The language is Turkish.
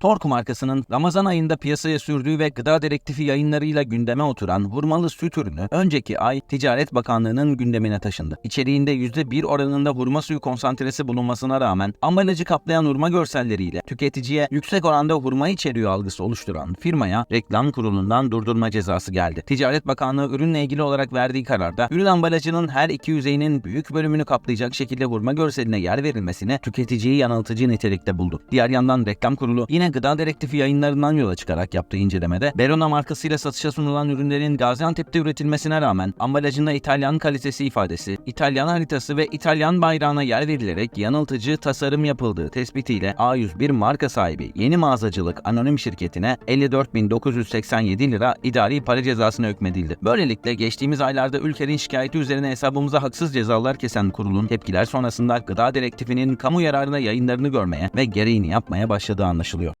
Tork markasının Ramazan ayında piyasaya sürdüğü ve gıda direktifi yayınlarıyla gündeme oturan hurmalı süt ürünü önceki ay Ticaret Bakanlığı'nın gündemine taşındı. İçeriğinde %1 oranında hurma suyu konsantresi bulunmasına rağmen ambalajı kaplayan hurma görselleriyle tüketiciye yüksek oranda hurma içeriyor algısı oluşturan firmaya reklam kurulundan durdurma cezası geldi. Ticaret Bakanlığı ürünle ilgili olarak verdiği kararda ürün ambalajının her iki yüzeyinin büyük bölümünü kaplayacak şekilde hurma görseline yer verilmesini tüketiciyi yanıltıcı nitelikte buldu. Diğer yandan reklam kurulu yine gıda direktifi yayınlarından yola çıkarak yaptığı incelemede Verona markasıyla satışa sunulan ürünlerin Gaziantep'te üretilmesine rağmen ambalajında İtalyan kalitesi ifadesi, İtalyan haritası ve İtalyan bayrağına yer verilerek yanıltıcı tasarım yapıldığı tespitiyle A101 marka sahibi Yeni Mağazacılık Anonim Şirketi'ne 54.987 lira idari para cezasına hükmedildi. Böylelikle geçtiğimiz aylarda ülkenin şikayeti üzerine hesabımıza haksız cezalar kesen kurulun tepkiler sonrasında gıda direktifinin kamu yararına yayınlarını görmeye ve gereğini yapmaya başladığı anlaşılıyor.